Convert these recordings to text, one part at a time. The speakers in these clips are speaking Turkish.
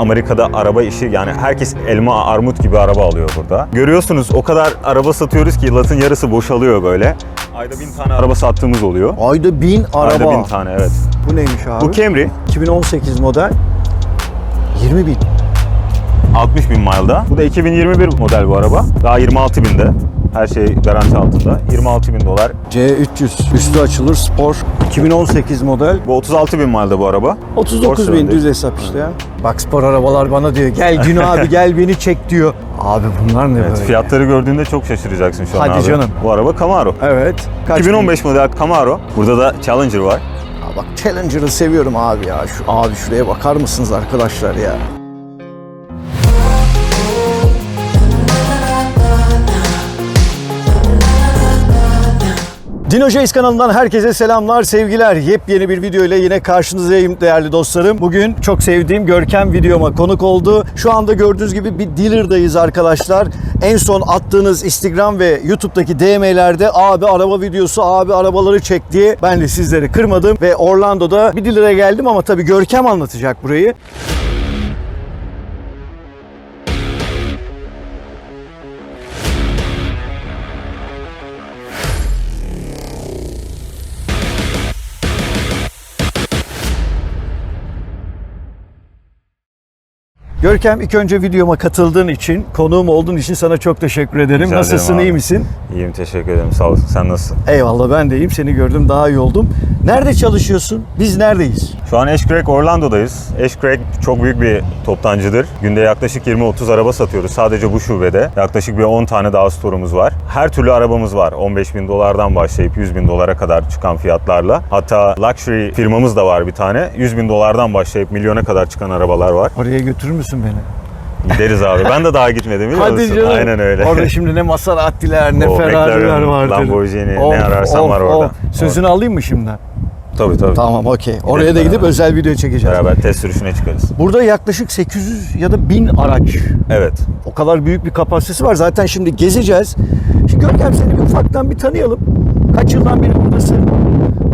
Amerika'da araba işi yani herkes elma armut gibi araba alıyor burada. Görüyorsunuz o kadar araba satıyoruz ki yıllatın yarısı boşalıyor böyle. Ayda bin tane araba sattığımız oluyor. Ayda bin araba. Ayda bin tane evet. Bu neymiş abi? Bu Camry 2018 model. 20 bin. 60 bin mile'da. Bu da 2021 model bu araba. Daha 26 binde. Her şey garanti altında. 26 bin dolar. C300 üstü açılır spor 2018 model Bu 36 bin mile'da bu araba. 39 Spor bin düz hesap işte ya. Bak spor arabalar bana diyor gel Günü abi gel beni çek diyor. Abi bunlar ne Evet, böyle? fiyatları gördüğünde çok şaşıracaksın şu an Hadi abi. canım. Bu araba Camaro. Evet. Kaç 2015 model Camaro. Burada da Challenger var. bin? Aa, bak Challenger'ı seviyorum abi ya. Şu abi şuraya bakar mısınız arkadaşlar ya? Dino kanalından herkese selamlar, sevgiler. Yepyeni bir video ile yine karşınızdayım değerli dostlarım. Bugün çok sevdiğim Görkem videoma konuk oldu. Şu anda gördüğünüz gibi bir dealer'dayız arkadaşlar. En son attığınız Instagram ve YouTube'daki DM'lerde abi araba videosu, abi arabaları çek diye ben de sizleri kırmadım. Ve Orlando'da bir dealer'a geldim ama tabii Görkem anlatacak burayı. Görkem ilk önce videoma katıldığın için, konuğum olduğun için sana çok teşekkür ederim. Rica Nasılsın, ederim iyi misin? İyiyim teşekkür ederim sağ olasın. Sen nasılsın? Eyvallah ben de iyiyim. Seni gördüm daha iyi oldum. Nerede çalışıyorsun? Biz neredeyiz? Şu an Eşkrek Orlando'dayız. Eşkrek çok büyük bir toptancıdır. Günde yaklaşık 20-30 araba satıyoruz. Sadece bu şubede. Yaklaşık bir 10 tane daha storumuz var. Her türlü arabamız var. 15 bin dolardan başlayıp 100 bin dolara kadar çıkan fiyatlarla. Hatta luxury firmamız da var bir tane. 100 bin dolardan başlayıp milyona kadar çıkan arabalar var. Oraya götürür müsün beni? Gideriz abi. Ben de daha gitmedim biliyor musun? Aynen öyle. Orada şimdi ne Maserati'ler ne O, Ferrari'ler vardır. Lamborghini, ne ararsan var orada. Sözünü alayım mı şimdi? tabii tabii. Tamam okey. Oraya da gidip özel video çekeceğiz. Beraber test sürüşüne çıkarız. Burada yaklaşık 800 ya da 1000 araç. Evet. O kadar büyük bir kapasitesi var. Zaten şimdi gezeceğiz. Şimdi Görkem seni bir ufaktan bir tanıyalım. Kaç yıldan beri buradasın?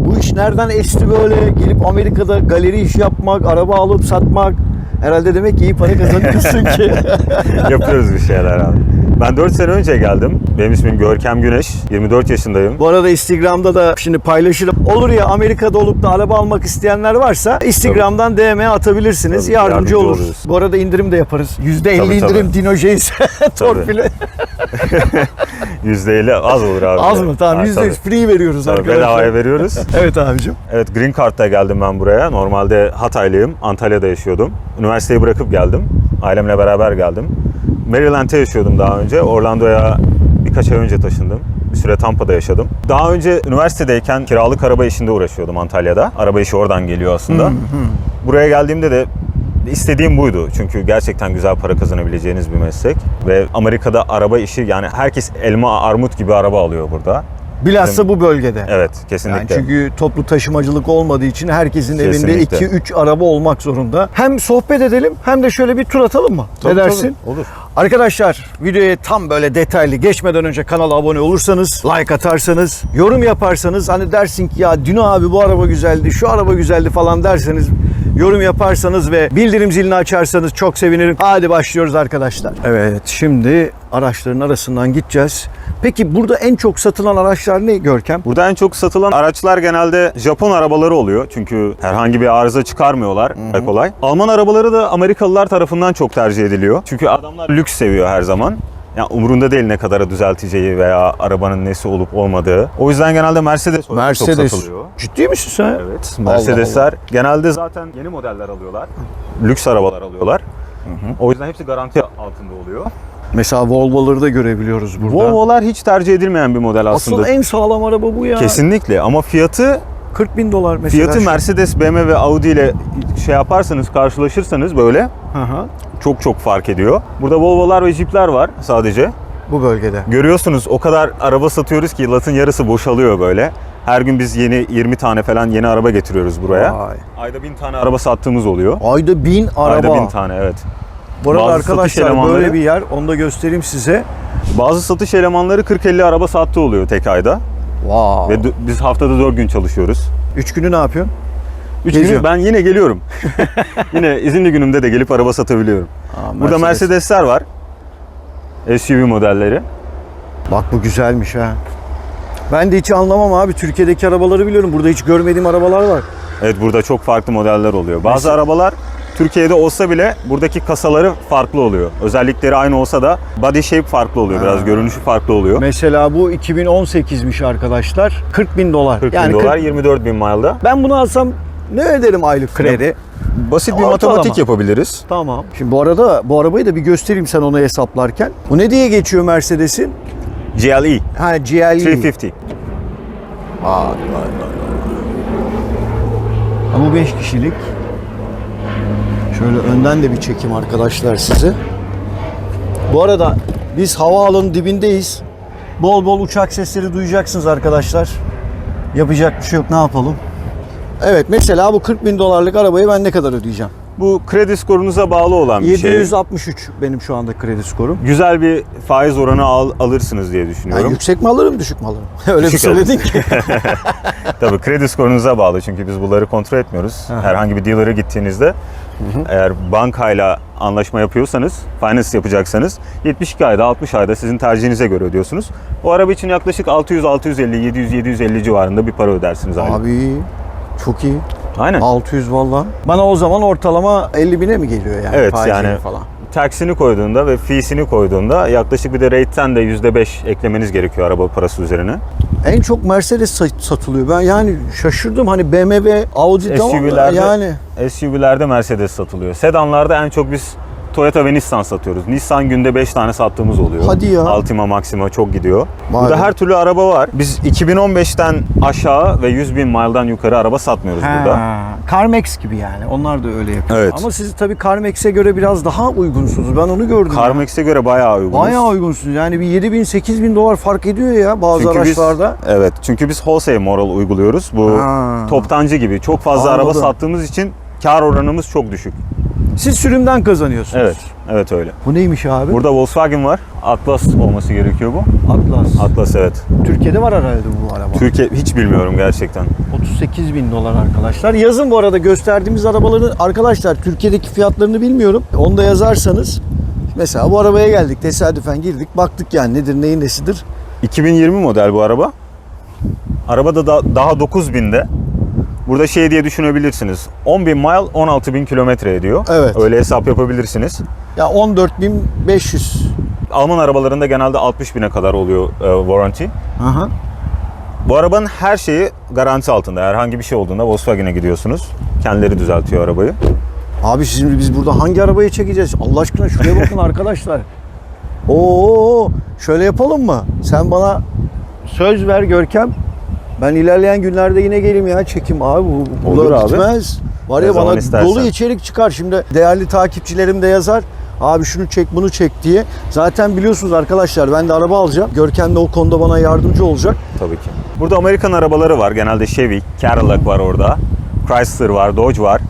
Bu iş nereden esti böyle? Gelip Amerika'da galeri iş yapmak, araba alıp satmak. Herhalde demek ki iyi para kazanıyorsun ki. Yapıyoruz bir şeyler abi. Ben 4 sene önce geldim. Benim ismim Görkem Güneş. 24 yaşındayım. Bu arada Instagram'da da şimdi paylaşırım. Olur ya Amerika'da olup da araba almak isteyenler varsa Instagram'dan DM atabilirsiniz. Tabii, yardımcı, yardımcı olur. oluruz. Bu arada indirim de yaparız. %50 Tabii, tabii. indirim Dino Jace torpili. %50 az olur abi. Az mı? Tamam Ha, %100 tabii. free veriyoruz Tabii, arkadaşlar. bedavaya veriyoruz. Evet abicim. Evet Green Card'da geldim ben buraya. Normalde Hataylıyım. Antalya'da yaşıyordum. Üniversiteyi bırakıp geldim. Ailemle beraber geldim. Maryland'te yaşıyordum daha önce. Orlando'ya birkaç ay önce taşındım. Bir süre Tampa'da yaşadım. Daha önce üniversitedeyken kiralık araba işinde uğraşıyordum Antalya'da. Araba işi oradan geliyor aslında. Buraya geldiğimde de istediğim buydu. Çünkü gerçekten güzel para kazanabileceğiniz bir meslek. Ve Amerika'da araba işi yani herkes elma armut gibi araba alıyor burada. Bilhassa bu bölgede. Evet Yani kesinlikle. çünkü toplu taşımacılık olmadığı için herkesin evinde Kesinlikle. 2-3 araba olmak zorunda. Hem sohbet edelim hem de şöyle bir tur atalım mı? Tabii, ne dersin? tabii, olur. Arkadaşlar videoya tam böyle detaylı geçmeden önce kanala abone olursanız, like atarsanız, yorum yaparsanız hani dersin ki ya Dino abi bu araba güzeldi, şu araba güzeldi falan derseniz yorum yaparsanız ve bildirim zilini açarsanız çok sevinirim. Hadi başlıyoruz arkadaşlar. Evet şimdi araçların arasından gideceğiz. Peki burada en çok satılan araçlar ne Görkem? Burada en çok satılan araçlar genelde Japon arabaları oluyor. Çünkü herhangi bir arıza çıkarmıyorlar kolay kolay. Alman arabaları da Amerikalılar tarafından çok tercih ediliyor. Çünkü adamlar lüks seviyor her zaman. Yani umurunda değil ne kadar düzelteceği veya arabanın nesi olup olmadığı. O yüzden genelde Mercedes, çok Mercedes. satılıyor. Ciddi misin sen? Evet. Mercedesler genelde zaten yeni modeller alıyorlar. Lüks arabalar alıyorlar. O yüzden hepsi garanti altında oluyor. Mesela Volvo'ları da görebiliyoruz burada. Volvo'lar hiç tercih edilmeyen bir model aslında. Asıl en sağlam araba bu ya. Kesinlikle ama fiyatı 40 bin dolar mesela. Fiyatı Mercedes, BMW ve Audi ile şey yaparsanız, karşılaşırsanız böyle Hı hı. çok çok fark ediyor. Burada Volvo'lar ve Jeep'ler var sadece. Bu bölgede. Görüyorsunuz o kadar araba satıyoruz ki latın yarısı boşalıyor böyle. Her gün biz yeni 20 tane falan yeni araba getiriyoruz buraya. Vay. Ayda 1000 tane araba sattığımız oluyor. Ayda bin araba. Ayda 1000 tane evet. Bu arada Bazı arkadaşlar elemanları- böyle bir yer. Onu da göstereyim size. Bazı satış elemanları 40-50 araba sattığı oluyor tek ayda. Wow. Ve biz haftada 4 gün çalışıyoruz. Üç günü ne yapıyorsun? Üç Geziyor. günü ben yine geliyorum. yine izinli günümde de gelip araba satabiliyorum. Aa, Burada Mercedesler var. SUV modelleri. Bak bu güzelmiş ha. Ben de hiç anlamam abi. Türkiye'deki arabaları biliyorum. Burada hiç görmediğim arabalar var. Evet burada çok farklı modeller oluyor. Bazı Mesela- arabalar Türkiye'de olsa bile buradaki kasaları farklı oluyor. Özellikleri aynı olsa da body shape farklı oluyor. Biraz görünüşü farklı oluyor. Mesela bu 2018'miş arkadaşlar. 40 bin dolar. 40 bin yani dolar, 40 24 bin milda. Ben bunu alsam ne öderim aylık kredi? Basit bir Ortalama. matematik yapabiliriz. Tamam. Şimdi bu arada bu arabayı da bir göstereyim sen onu hesaplarken. Bu ne diye geçiyor Mercedes'in? GLE Ha GLE. 350. Vay vay vay. Ha, bu 5 kişilik. Şöyle önden de bir çekim arkadaşlar size. Bu arada biz havaalanı dibindeyiz. Bol bol uçak sesleri duyacaksınız arkadaşlar. Yapacak bir şey yok ne yapalım. Evet mesela bu 40 bin dolarlık arabayı ben ne kadar ödeyeceğim? Bu kredi skorunuza bağlı olan bir şey. 763 benim şu anda kredi skorum. Güzel bir faiz oranı al- alırsınız diye Yani düşünüyorum. yüksek mi alırım düşük mü alırım? Öyle bir Düşük alırım. söyledin ki. Tabii kredi skorunuza bağlı çünkü biz bunları kontrol etmiyoruz. Herhangi bir dealer'a gittiğinizde eğer bankayla anlaşma yapıyorsanız, finance yapacaksanız 72 ayda 60 ayda sizin tercihinize göre ödüyorsunuz. O araba için yaklaşık 600 650 700 750 civarında bir para ödersiniz aylık. Abi çok iyi. Aynen. 600 valla. Bana o zaman ortalama 50 bine mi geliyor yani? Evet, yani- falan. Taksini koyduğunda ve feesini koyduğunda yaklaşık bir de rate'ten de %5 eklemeniz gerekiyor araba parası üzerine. En çok Mercedes sa- satılıyor. Ben yani şaşırdım hani BMW, Audi tamam SUV'lerde yani. SUV'lerde Mercedes satılıyor. Sedanlarda en çok biz Toyota ve Nissan satıyoruz. Nissan günde 5 tane sattığımız oluyor. Hadi ya. Altima, Maxima çok gidiyor. Vay Burada be. her türlü araba var. Biz 2015'ten aşağı ve 100 bin mile'dan yukarı araba satmıyoruz burada. Ha, CarMax gibi yani. Onlar da öyle yapıyor. Evet. Ama siz tabii CarMax'e göre biraz daha uygunsunuz. Ben onu gördüm. CarMax'e göre bayağı uygunuz. Bayağı uygunsunuz. Yani bir 7 bin 8 bin dolar fark ediyor ya bazı Çünkü biz, araçlarda. evet çünkü biz wholesale moral uyguluyoruz. Bu Ha. toptancı gibi çok fazla araba Anladım. sattığımız için kar oranımız çok düşük. Siz sürümden kazanıyorsunuz. Evet, evet öyle. Bu neymiş abi? Burada Volkswagen var. Atlas olması gerekiyor bu. Atlas. Atlas evet. Türkiye'de var herhalde bu araba. Türkiye hiç bilmiyorum gerçekten. 38 bin dolar arkadaşlar. Yazın bu arada gösterdiğimiz arabaların arkadaşlar Türkiye'deki fiyatlarını bilmiyorum. Onu da yazarsanız mesela bu arabaya geldik tesadüfen girdik baktık yani nedir neyin nesidir. 2020 model bu araba. Araba da da- daha 9000'de. Burada şey diye düşünebilirsiniz. 10 bin mile 16 bin kilometre ediyor. Evet. Öyle hesap yapabilirsiniz. Ya 14.500. Alman arabalarında genelde 60 bine kadar oluyor e, warranty. Aha. Bu arabanın her şeyi garanti altında. Herhangi bir şey olduğunda Volkswagen'e gidiyorsunuz. Kendileri düzeltiyor arabayı. Abi şimdi biz burada hangi arabayı çekeceğiz? Allah aşkına şuraya bakın arkadaşlar. Oo, şöyle yapalım mı? Sen bana söz ver Görkem. Ben ilerleyen günlerde yine geleyim ya çekim abi. Bu, Olur abi. bitmez. Var Ne ya bana istersen. dolu içerik çıkar. Şimdi değerli takipçilerim de yazar. Abi şunu çek bunu çek diye. Zaten biliyorsunuz arkadaşlar ben de araba alacağım. Görkem de o konuda bana yardımcı olacak. Tabii ki. Burada Amerikan arabaları var. Genelde Chevy, Cadillac var orada. Chrysler var, Dodge var.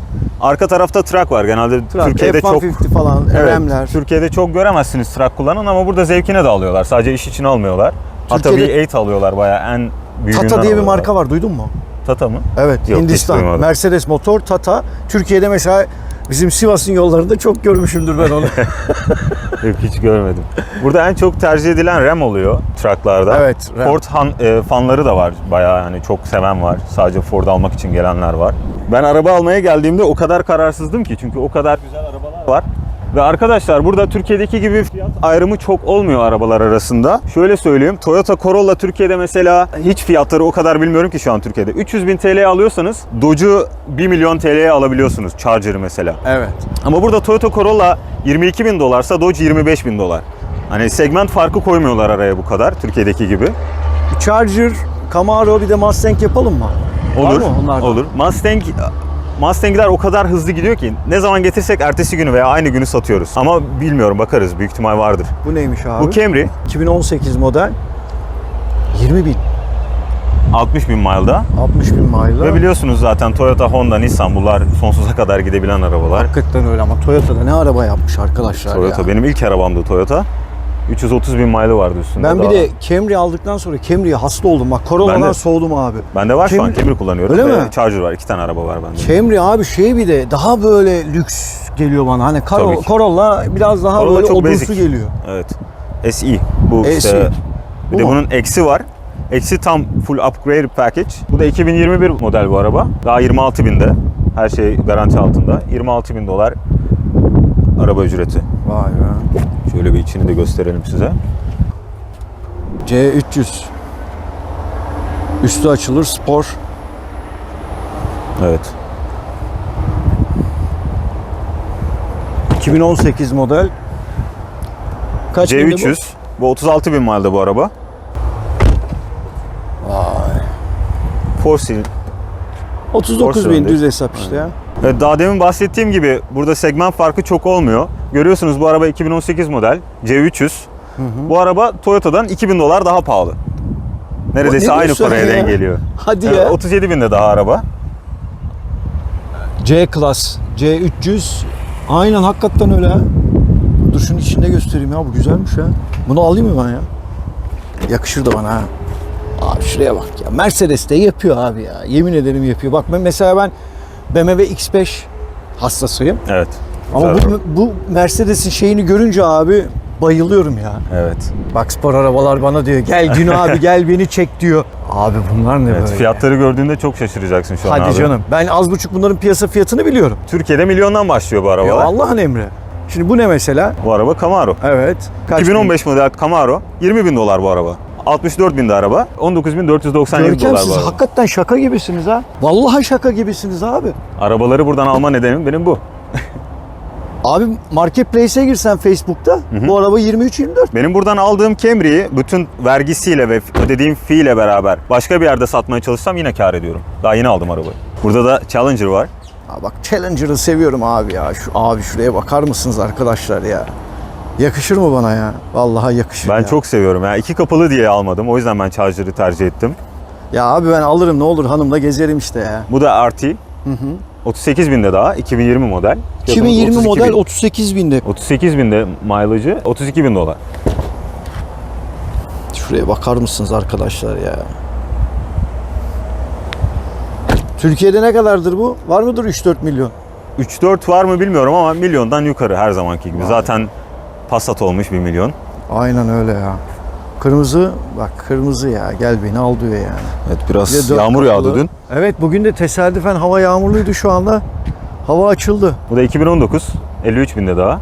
Arka tarafta truck var. Genelde Truck, Türkiye'de çok F-150 falan, Evet, RM'ler. Türkiye'de çok göremezsiniz truck kullanan ama burada zevkine de alıyorlar. Sadece iş için almıyorlar. Hatta bir 8 alıyorlar bayağı en Tata diye bir marka var duydun mu? Tata mı? Evet, Yok, Hindistan. Mercedes motor Tata. Türkiye'de mesela bizim Sivas'ın yollarında çok görmüşümdür ben onu. Yok hiç görmedim. Burada en çok tercih edilen Ram oluyor trucklarda. Evet, Ram. Ford han, e, fanları da var. Bayağı hani çok seven var. Sadece Ford almak için gelenler var. Ben araba almaya geldiğimde o kadar kararsızdım ki çünkü o kadar güzel arabalar var. Ve arkadaşlar burada Türkiye'deki gibi fiyat ayrımı çok olmuyor arabalar arasında. Şöyle söyleyeyim. Toyota Corolla Türkiye'de mesela hiç fiyatları o kadar bilmiyorum ki şu an Türkiye'de. 300 bin TL alıyorsanız Dodge'u 1 milyon TL'ye alabiliyorsunuz. Charger'ı mesela. evet. Ama burada Toyota Corolla 22 bin dolarsa Dodge 25 bin dolar. Hani segment farkı koymuyorlar araya bu kadar Türkiye'deki gibi. Charger, Camaro bir de Mustang yapalım mı? Var Olur. mı onlardan? Olur. Mustang Mustang'ler o kadar hızlı gidiyor ki ne zaman getirsek ertesi günü veya aynı günü satıyoruz. Ama bilmiyorum bakarız büyük ihtimal vardır. Bu neymiş abi? Bu Camry 2018 model. 20 bin. 60 bin mile'da. 60 bin mile'la. Ve biliyorsunuz zaten Toyota, Honda, Nissan bunlar sonsuza kadar gidebilen arabalar. Hakikaten öyle ama Toyota'da ne araba yapmış arkadaşlar Toyota ya. benim ilk arabamdı Toyota. 330 bin mile'ı vardı üstünde. Ben bir daha. de Camry aldıktan sonra Camry'ye hasta oldum. Bak Corolla'dan soğudum abi. Bende var şu an Camry- Camry kullanıyorum. Öyle mi? Charger var. iki tane araba var bende. Camry abi şey bir de daha böyle lüks geliyor bana. Hani ki. Corolla biraz daha Corolla böyle çok odunsu basic. geliyor. Evet. SE. Bu SE. işte. Bu Bir de mu? bunun eksi var. Eksi tam full upgrade package. Bu da 2021 model bu araba. Daha 26 binde. Her şey garanti altında. 26 bin dolar araba ücreti. Vay be. Şöyle bir içini de gösterelim size. C300. Üstü açılır spor. Evet. 2018 model. Kaç binde bu? C300. Bu 36 bin mile'da bu araba. Vay. Four seal. 39 bin Porsiyon düz hesap işte ya. Evet, daha demin bahsettiğim gibi burada segment farkı çok olmuyor. Görüyorsunuz bu araba 2018 model C300. Bu araba Toyota'dan 2000 dolar daha pahalı. Neredeyse Ne aynı paraya ya? denk geliyor. Hadi Evet, ya. 37 binde daha araba. C Class, C300. Aynen hakikaten öyle ha. Dur şunu içinde göstereyim ya bu güzelmiş ha. Bunu alayım mı ben ya? Yakışır da bana ha. Abi şuraya bak ya. Mercedes de yapıyor abi ya. Yemin ederim yapıyor. Bak ben mesela ben BMW X5 hastasıyım. Evet. Ama bu, araba. bu Mercedes'in şeyini görünce abi bayılıyorum ya. Evet. Bak spor arabalar bana diyor gel Gün abi gel beni çek diyor. Abi bunlar ne evet. böyle? Fiyatları gördüğünde çok şaşıracaksın şu an Hadi canım. Ben az buçuk bunların piyasa fiyatını biliyorum. Türkiye'de milyondan başlıyor bu Ya arabalar. Allah'ın emri. Şimdi bu ne mesela? Bu araba Camaro. Evet. Kaç 2015 model Camaro. 20 bin dolar bu araba. 64 binde araba. 19.497 bin? Görkem dolar siz araba. hakikaten şaka gibisiniz ha. Vallahi şaka gibisiniz abi. Arabaları buradan alma nedenim benim bu. Abi marketplace'e girsen Facebook'ta bu araba 23-24. Benim buradan aldığım Camry'yi bütün vergisiyle ve ödediğim fee ile beraber başka bir yerde satmaya çalışsam yine kar ediyorum. Daha yeni aldım arabayı. Burada da Challenger var. Aa, bak Challenger'ı seviyorum abi ya. Şu abi şuraya bakar mısınız arkadaşlar ya? Yakışır mı bana ya? Vallahi yakışır Ben ya. çok seviyorum. Yani iki kapılı diye almadım. O yüzden ben Charger'ı tercih ettim. Ya abi ben alırım ne olur hanımla gezerim işte ya. Bu da RT. 38 binde daha. 2020 model. 2020 32 model bin. 38 binde. 38 binde mileage'ı 32 bin dolar. Şuraya bakar mısınız arkadaşlar ya? Türkiye'de ne kadardır bu? Var mıdır 3-4 milyon? 3-4 var mı bilmiyorum ama milyondan yukarı her zamanki gibi. Zaten Passat olmuş 1 milyon. Aynen öyle ya. Kırmızı bak kırmızı ya gel beni al diyor yani. Evet Bir biraz dört yağmur kapılı. yağdı dün. Evet bugün de tesadüfen hava yağmurluydu şu anda. Hava açıldı. Bu da 2019. 53 binde daha.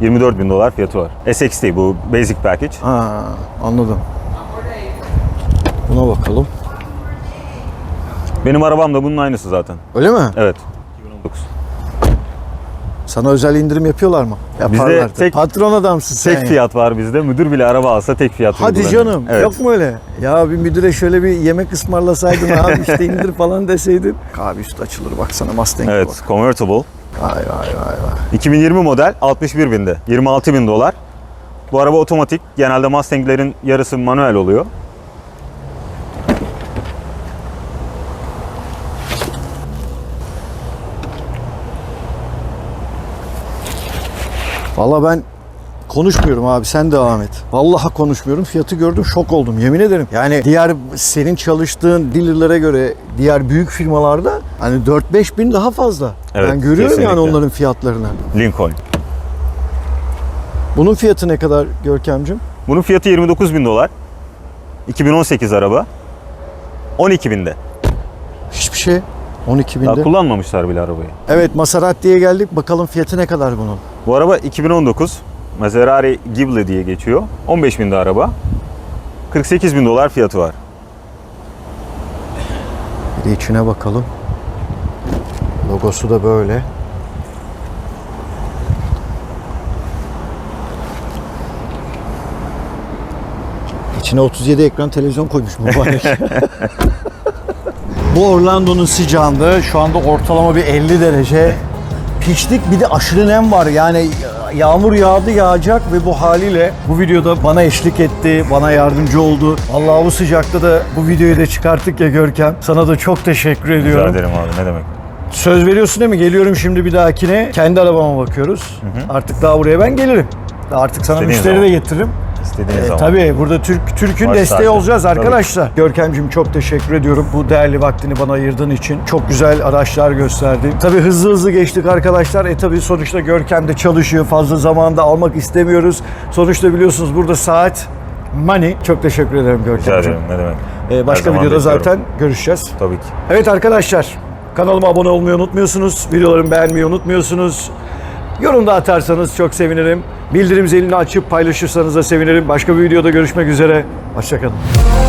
24 bin dolar fiyatı var. SXT bu basic package. Ha anladım. Buna bakalım. Benim arabam da bunun aynısı zaten. Öyle mi? Evet. 2019. Sana özel indirim yapıyorlar mı? Yaparlar. da. tek- Patron adamsın sen. Tek ya. fiyat var bizde. Müdür bile araba alsa tek fiyat Hadi uygulanıyor. canım. Evet. Yok mu öyle? Ya bir müdüre şöyle bir yemek ısmarlasaydın abi işte indir falan deseydin. Abi üstü açılır baksana Mustang'e Evet, bak. convertible. Vay vay vay vay. 2020 model 61 binde. 26 bin dolar. Bu araba otomatik. Genelde Mustang'lerin yarısı manuel oluyor. Valla ben konuşmuyorum abi sen devam et. Vallahi konuşmuyorum. Fiyatı gördüm şok oldum yemin ederim. Yani diğer senin çalıştığın dealerlara göre diğer büyük firmalarda hani 4-5 bin daha fazla. Evet, ben görüyorum yani kesinlikle. onların fiyatlarını. Lincoln. Bunun fiyatı ne kadar Görkemcim? Bunun fiyatı 29 bin dolar. 2018 araba. 12 binde. Hiçbir şey. 12 Daha binde. kullanmamışlar bile arabayı. Evet Maserati'ye geldik. Bakalım fiyatı ne kadar bunun? Bu araba 2019. Maserati Ghibli diye geçiyor. 15 binde araba. 48 bin dolar fiyatı var. Bir de içine bakalım. Logosu da böyle. İçine 37 ekran televizyon koymuş mübarek. Bu Orlando'nun sıcağında şu anda ortalama bir 50 derece. Piştik bir de aşırı nem var yani yağmur yağdı yağacak ve bu haliyle bu videoda bana eşlik etti, bana yardımcı oldu. Vallahi bu sıcakta da bu videoyu da çıkarttık ya Görkem. Sana da çok teşekkür Rica ediyorum. ederim abi ne demek. Söz veriyorsun değil mi? Geliyorum şimdi bir dahakine. Kendi arabama bakıyoruz. Artık daha buraya ben gelirim. Artık sana İstediğin müşteri de zaman. getiririm. İstediğiniz E, zaman. tabii burada Türk Türk'ün Baş desteği olacağız arkadaşlar. Görkemciğim çok teşekkür ediyorum. Bu değerli vaktini bana ayırdığın için. Çok güzel araçlar gösterdin. Tabii hızlı hızlı geçtik arkadaşlar. E tabii sonuçta Görkem de çalışıyor. Fazla zamanda almak istemiyoruz. Sonuçta biliyorsunuz burada saat money. Çok teşekkür ederim Rica Görkemciğim. ederim. Ne demek. E, başka zaman videoda bekliyorum. zaten görüşeceğiz. Tabii ki. Evet arkadaşlar kanalıma abone olmayı unutmuyorsunuz. Videolarımı beğenmeyi unutmuyorsunuz. Yorum da atarsanız çok sevinirim. Bildirim zilini açıp paylaşırsanız da sevinirim. Başka bir videoda görüşmek üzere. Hoşçakalın.